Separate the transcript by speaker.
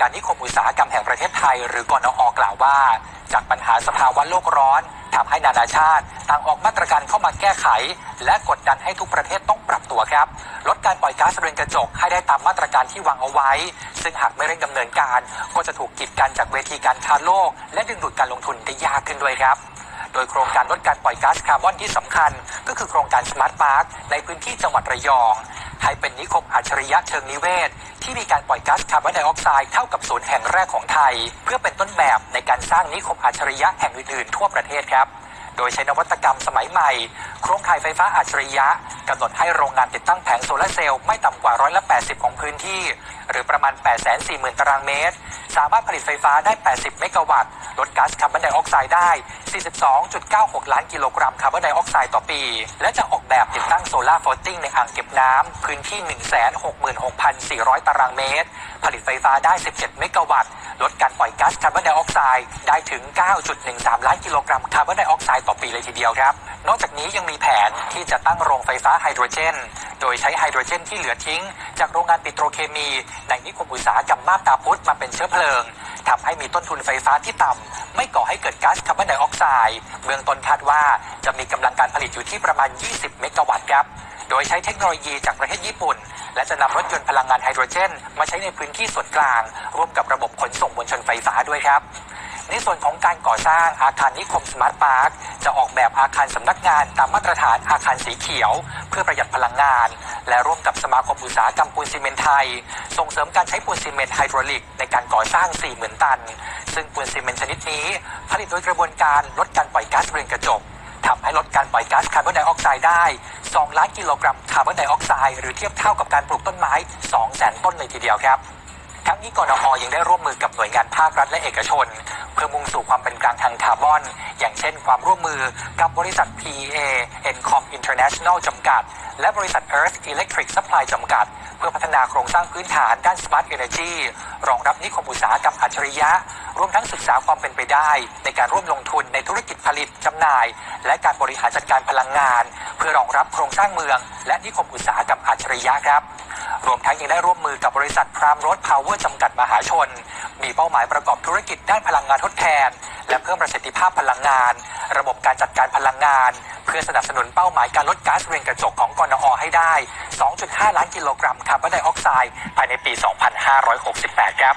Speaker 1: การนิคมอุตสาหกรรมแห่งประเทศไทย หรือกนอ กล่าวว่า จากปัญหาสภาวะโลกร้อนทำให้นานาชาติต่างออกมาตรการเข้ามาแก้ไข และกดดันให้ทุกประเทศต้องปรับตัวครับ ลดการปล่อยก๊าซเรือนกระจกให้ได้ตามมาตรการที่วางเอาไว้ ซึ่งหากไม่เร่งดำเนินการ ก็จะถูกกีดกันจากเวทีการค้าโลก และดึงดูดการลงทุนได้ยากขึ้นด้วยครับโดยโครงการลดการปล่อยก๊าซคาร์บอนที่สำคัญ ก็คือโครงการสมาร์ทพาร์คในพื้นที่จังหวัดระยอง ให้เป็นนิคมอัจฉริยะเชิงนิเวศ ที่มีการปล่อยก๊าซคาร์บอนไดออกไซด์เท่ากับศูนย์แห่งแรกของไทย เพื่อเป็นต้นแบบในการสร้างนิคมอัจฉริยะแห่งอื่นๆ ทั่วประเทศครับ โดยใช้นวัตกรรมสมัยใหม่ โครงข่ายไฟฟ้าอัจฉริยะกำหนดให้โรงงานติดตั้งแผงโซลาร์เซลล์ไม่ต่ำกว่าร้อยละ80 ของพื้นที่ หรือประมาณ 840,000 ตารางเมตร สามารถผลิตไฟฟ้าได้ 80 เมกะวัตต์ ลดก๊าซคาร์บอนไดออกไซด์ได้ 42.96 ล้านกิโลกรัมคาร์บอนไดออกไซด์ต่อปี และจะออกแบบติดตั้งโซลาร์ฟลอตติ้งในอ่างเก็บน้ำพื้นที่ 166,400 ตารางเมตร ผลิตไฟฟ้าได้ 17 เมกะวัตต์ ลดการปล่อยก๊าซคาร์บอนไดออกไซด์ได้ถึง 9.13 ล้านกิโลกรัมคาร์บอนไดออกไซด์ต่อปีเลยทีเดียวครับ นอกจากนี้ยังมีแผนที่จะตั้งโรงไฟฟ้าไฮโดรเจน โดยใช้ไฮโดรเจนที่เหลือทิ้ง จากโรงงานปิโตรเคมี ในนิคมอุตสาหกรรมมาบตาพุธมาเป็นเชื้อเพลิงทำให้มีต้นทุนไฟฟ้าที่ต่ำไม่ก่อให้เกิดก๊าซคาร์บอนไดออกไซด์ เบื้องต้นคาดว่าจะมีกำลังการผลิตอยู่ที่ประมาณ 20 เมกะวัตต์ครับ โดยใช้เทคโนโลยีจากประเทศญี่ปุ่น และจะนำรถยนต์พลังงานไฮโดรเจน มาใช้ในพื้นที่ส่วนกลาง ร่วมกับระบบขนส่งมวลชนไฟฟ้าด้วยครับในส่วนของการก่อสร้างอาคารนิคมสมาร์ทพาร์คจะออกแบบอาคารสำนักงานตามมาตรฐานอาคารสีเขียว เพื่อประหยัดพลังงาน และร่วมกับสมาคมอุตสาหกรรมปูนซีเมนต์ไทย ส่งเสริมการใช้ปูนซีเมนต์ไฮดรอลิกในการก่อสร้าง 40,000 ตัน ซึ่งปูนซีเมนต์ชนิดนี้ ผลิตโดยกระบวนการลดการปล่อยก๊าซเรือนกระจกทำให้ลดการปล่อยก๊าซคาร์บอนไดออกไซด์ได้ 2 ล้านกิโลกรัมคาร์บอนไดออกไซด์หรือเทียบเท่ากับการปลูกต้นไม้2แสนต้นเลยทีเดียวครับ ทั้งนี้กรนอยังได้ร่วมมือกับหน่วยงานภาครัฐและเอกชน เพื่อมุ่งสู่ความเป็นกลางทางคาร์บอน อย่างเช่นความร่วมมือกับบริษัท PEA Encom International จำกัด และบริษัท Earth Electric Supply จำกัด เพื่อพัฒนาโครงสร้างพื้นฐานด้าน Smart Energy รองรับนิคมอุตสาหกรรมอัจฉริยะ รวมทั้งศึกษาความเป็นไปได้ ในการร่วมลงทุนในธุรกิจผลิตจำหน่าย และการบริหารจัดการพลังงาน เพื่อรองรับโครงสร้างเมือง และนิคมอุตสาหกรรมอัจฉริยะครับ รวมทั้งยังได้ร่วมมือกับบริษัทพรามรถพาวเวอร์จำกัดมหาชน มีเป้าหมายประกอบธุรกิจด้านพลังงานทดแทน และเพิ่มประสิทธิภาพพลังงาน ระบบการจัดการพลังงาน เพื่อสนับสนุนเป้าหมายการลดก๊าซเรือนกระจกของกนอให้ได้ 2.5 ล้านกิโลกรัมคาร์บอนไดออกไซด์ภายในปี 2568 ครับ